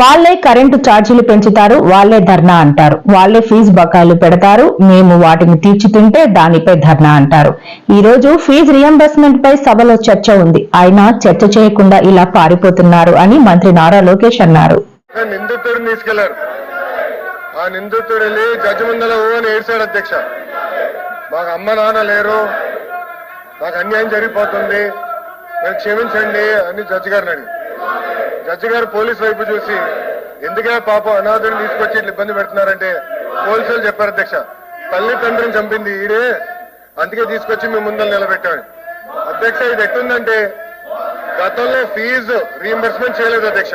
వాళ్ళే కరెంటు ఛార్జీలు పెంచుతారు వాళ్ళే ధర్నా అంటారు. వాళ్ళే ఫీజు బకాయిలు పెడతారు మేము వాటిని తీర్చుతుంటే దానిపై ధర్నా అంటారు. ఈ రోజు ఫీజు రియంబర్స్మెంట్ పై సభలో చర్చ ఉంది. అయినా చర్చ చేయకుండా ఇలా పారిపోతున్నారు అని మంత్రి నారా లోకేష్ అన్నారు. నిందితుడిని తీసుకెళ్ళారు. ఆ నిందితుడు వెళ్ళి జడ్జి ఓ అని ఏడ్చాడు అధ్యక్ష. మాకు అమ్మ నాన్న లేరు. నాకు అన్యాయం జరిగిపోతుంది. మీరు క్షమించండి అని జడ్జి గారిని అడిగి జడ్జి గారు పోలీస్ వైపు చూసి ఎందుకే పాపం అనాథుడిని తీసుకొచ్చి ఇట్లా ఇబ్బంది పెడుతున్నారంటే? పోలీసులు చెప్పారు అధ్యక్ష. తల్లి తండ్రిని చంపింది ఈడే. అందుకే తీసుకొచ్చి మేము ముందర నిలబెట్టాడు. అధ్యక్ష ఇది ఎట్టుందంటే గతంలో ఫీజు రీఎంబర్స్మెంట్ చేయలేదు అధ్యక్ష.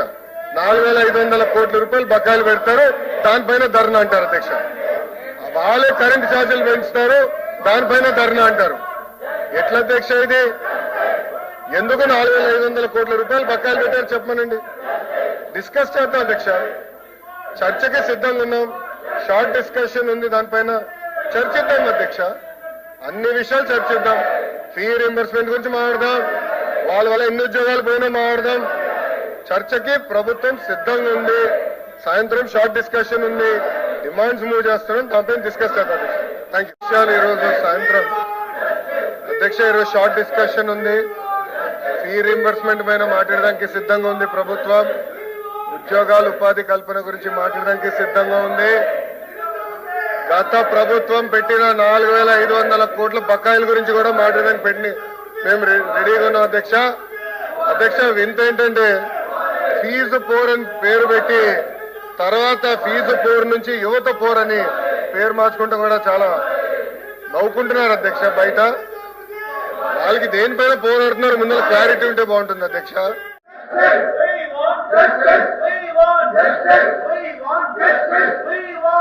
నాలుగు వేల ఐదు వందల కోట్ల రూపాయలు బకాయిలు పెడతారు దానిపైన ధర్నా అంటారు అధ్యక్ష. వాళ్ళే కరెంట్ ఛార్జీలు పెంచుతారు దానిపైన ధర్నా అంటారు. ఎట్లా అధ్యక్ష ఇది? ఎందుకు నాలుగు వేల ఐదు వందల కోట్ల రూపాయలు బకాయిలు పెట్టారు చెప్పమనండి. డిస్కస్ చేద్దాం అధ్యక్ష. చర్చకి సిద్ధంగా ఉన్నాం. షార్ట్ డిస్కషన్ ఉంది దానిపైన చర్చిద్దాం అధ్యక్ష. అన్ని విషయాలు చర్చిద్దాం. ఫీ రింబర్స్మెంట్ గురించి మాట్లాడదాం. వాళ్ళ వల్ల ఎన్ని ఉద్యోగాలు పోయినా మాట్లాడదాం. చర్చకి ప్రభుత్వం సిద్ధంగా ఉంది. సాయంత్రం షార్ట్ డిస్కషన్ ఉంది. డిమాండ్స్ మూవ్ చేస్తున్నాం. దానిపైన డిస్కస్ చేద్దాం థ్యాంక్ యూ ఈరోజు సాయంత్రం. అధ్యక్ష ఈరోజు షార్ట్ డిస్కషన్ ఉంది. ఈ రీంబర్స్మెంట్ పైన మాట్లాడడానికి సిద్ధంగా ఉంది ప్రభుత్వం. ఉద్యోగాలు ఉపాధి కల్పన గురించి మాట్లాడడానికి సిద్ధంగా ఉంది. గత ప్రభుత్వం పెట్టిన నాలుగు వేల ఐదు వందల కోట్ల బకాయిల గురించి కూడా మాట్లాడడానికి పెట్టి మేము రెడీగా ఉన్నాం అధ్యక్ష. అధ్యక్ష వింత ఏంటంటే ఫీజు పోర్ అని పేరు పెట్టి తర్వాత ఫీజు పోర్ నుంచి యువత పోర్ అని పేరు మార్చుకుంటూ కూడా చాలా నవ్వుకుంటున్నారు అధ్యక్ష బయట. వాళ్ళకి దేనిపైన పోరాడుతున్నారు? ముందు క్లారిటీ ఉంటే బాగుంటుంది అధ్యక్ష.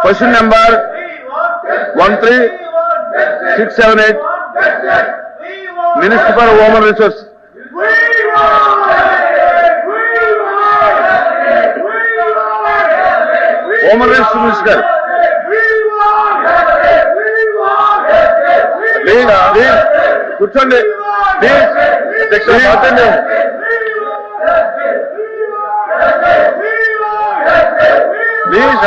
Question number one three six seven eight minister for human resource human resource minister లేదా కూర్చోండి. ప్లీజ్ అధ్యక్ష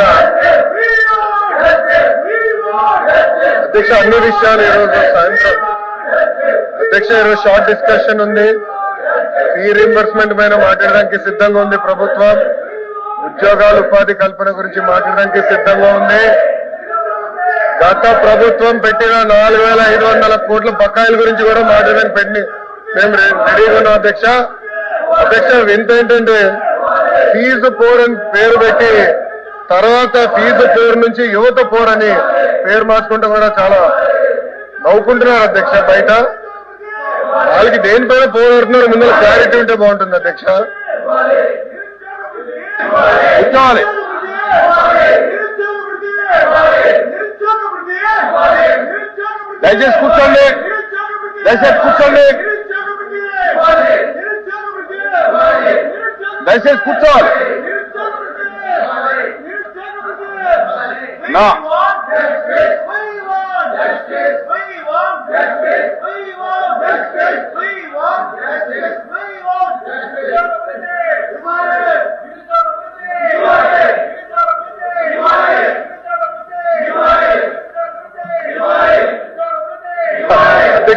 అధ్యక్ష అన్ని విషయాలు ఈరోజు సాయంత్రం. అధ్యక్ష ఈరోజు షార్ట్ డిస్కషన్ ఉంది. ఫీ రీంబర్స్మెంట్ పైన మాట్లాడడానికి సిద్ధంగా ఉంది ప్రభుత్వం. ఉద్యోగాలు ఉపాధి కల్పన గురించి మాట్లాడడానికి సిద్ధంగా ఉంది. గత ప్రభుత్వం పెట్టిన నాలుగు వేల ఐదు వందల కోట్ల బకాయిల గురించి కూడా మాట్లాడడానికి పెట్టి మేము రెడీగా ఉన్నాం అధ్యక్ష. అధ్యక్ష వింత ఏంటంటే ఫీజు పోర్ అని పేరు పెట్టి తర్వాత ఫీజు పోర్ నుంచి యువత పోర్ అని పేరు మార్చుకుంటూ కూడా చాలా నవ్వుకుంటున్నారు అధ్యక్ష బయట. వాళ్ళకి దేనిపైన పోరాడుతున్నారు ముందర క్లారిటీ ఉంటే బాగుంటుంది అధ్యక్ష. దయచేసి కూర్చోండి. దయచేసి కూర్చోండి. దయచేసి కూర్చోవాలి. నా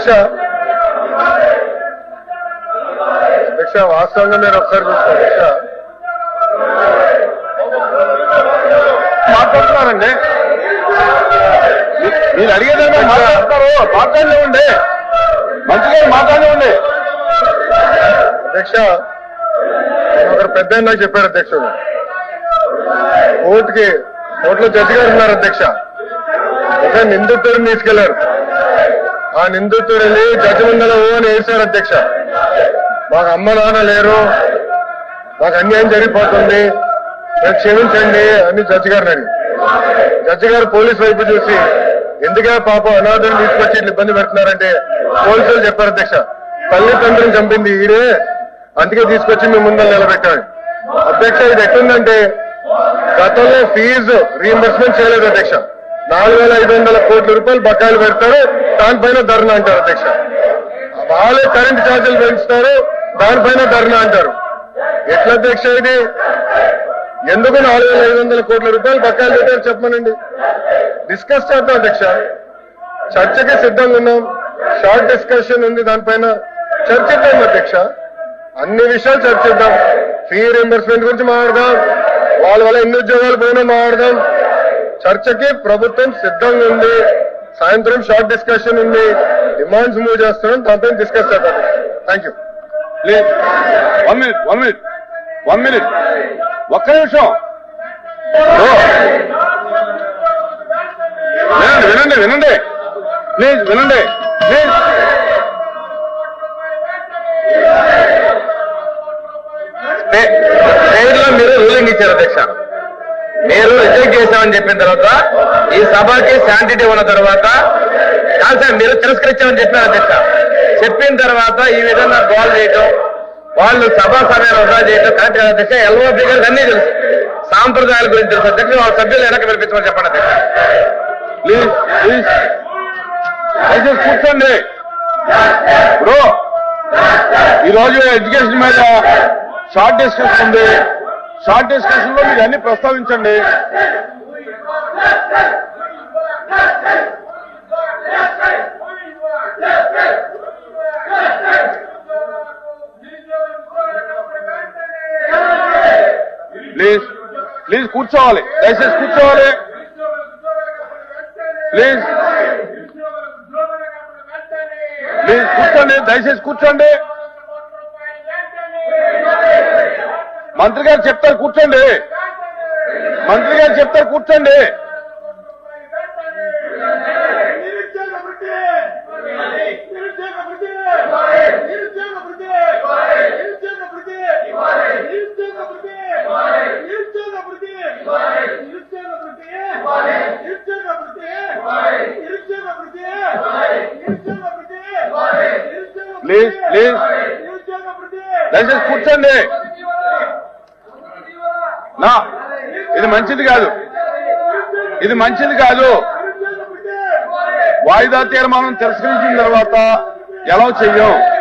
అధ్యక్ష అధ్యక్ష వాస్తవంగా మీరు ఒకసారి చూసుకో అధ్యక్ష మాట్లాడుతున్నారండి. మీరు అడిగేదాకా మాట్లాడతారు. మాట్లాడలేవండి మంచిగా మాట్లాడలేవండి అధ్యక్ష ఒకరు పెద్ద నాకు చెప్పాడు అధ్యక్షుడు. కోర్టుకి కోర్టులో జడ్జి గారు ఉన్నారు అధ్యక్ష. ఒక నిందితుడిని తీసుకెళ్ళారు. ఆ నిందితుడిని వెళ్ళి జడ్జి ముందర ఓ అని అధ్యక్ష. మాకు అమ్మ నాన్న లేరు. మాకు అన్యాయం జరిగిపోతుంది. నేను క్షమించండి అని జడ్జి గారిని అడిగి. జడ్జి గారు పోలీస్ వైపు చూసి ఎందుకే పాపం అనాథుని తీసుకొచ్చి ఇట్లా ఇబ్బంది పెడుతున్నారంటే పోలీసులు చెప్పారు అధ్యక్ష. తల్లి చంపింది ఈడే. అందుకే తీసుకొచ్చి మీ ముందర నిలబెట్టాలి అధ్యక్ష ఇది ఎట్లుందంటే గతంలో ఫీజు రీఎంబర్స్మెంట్ చేయలేదు అధ్యక్ష. నాలుగు వేల ఐదు వందల కోట్ల రూపాయలు బకాయిలు పెడతారు. దానిపైన ధర్నా అంటారు అధ్యక్ష. వాళ్ళే కరెంట్ ఛార్జీలు పెంచుతారు దానిపైన ధర్నా అంటారు. ఎట్లా అధ్యక్ష ఇది? ఎందుకు నాలుగు వేల ఐదు వందల కోట్ల రూపాయలు బకాయిలు పెట్టారు చెప్పమనండి. డిస్కస్ చేద్దాం అధ్యక్ష. చర్చకి సిద్ధంగా ఉన్నాం. షార్ట్ డిస్కషన్ ఉంది దానిపైన. చర్చిద్దాం అధ్యక్ష. అన్ని విషయాలు చర్చిద్దాం. ఫీ రీంబర్స్మెంట్ గురించి మాట్లాడదాం. వాళ్ళ వల్ల ఎన్ని ఉద్యోగాలు పోయినా మాట్లాడదాం. చర్చకి ప్రభుత్వం సిద్ధంగా ఉంది. సాయంత్రం షార్ట్ డిస్కషన్ ఉంది. డిమాండ్స్ మూవ్ చేస్తున్నాం. దానిపైన డిస్కస్ చేద్దాం. Thank you please. One minute one minute. One minute. ఒక్క నిమిషం. వినండి వినండి వినండి. ప్లీజ్ వినండి. ప్లీజ్. ట్రేడ్లో మీరు రూలింగ్ ఇచ్చారు అధ్యక్ష. మీరు రిజెక్ట్ చేశామని చెప్పిన తర్వాత ఈ సభకి శాంటిటీ ఉన్న తర్వాత కాదు సార్ మీరు తిరస్కరించామని చెప్పారని అధ్యక్ష. చెప్పిన తర్వాత ఈ విధంగా గోల్ చేయటం వాళ్ళు సభా సమయాన్ని వృధా చేయటం కరెక్ట్ కాదు అధ్యక్ష. ఎల్ఓపి గారికి అన్ని తెలుసు. సాంప్రదాయాల గురించి తెలుసు. అధ్యక్ష వాళ్ళ సభ్యులు వెనక్కి వినిపించమని చెప్పండి అధ్యక్ష. ప్లీజ్ ప్లీజ్ దయచేసి కూర్చోండి. బ్రో ఈ రోజు ఎడ్యుకేషన్ మీద షార్ట్ డిస్కషన్ ఉంది. షార్ట్ డిస్కషన్లో మీరు అన్ని ప్రస్తావించండి. ప్లీజ్ ప్లీజ్ కూర్చోవాలి. దయచేసి కూర్చోవాలి. ప్లీజ్ ప్లీజ్ కూర్చోండి. దయచేసి కూర్చోండి. మంత్రి గారు చెప్తారు కూర్చోండి. మంత్రి గారు చెప్తారు కూర్చోండి. నిరుద్యోగ వృత్తి నిరుద్యోగ వృత్తి ఇది మంచిది కాదు. ఇది మంచిది కాదు. వాయిదా తీర్మానం తిరస్కరించిన తర్వాత ఎలా చెయ్యం?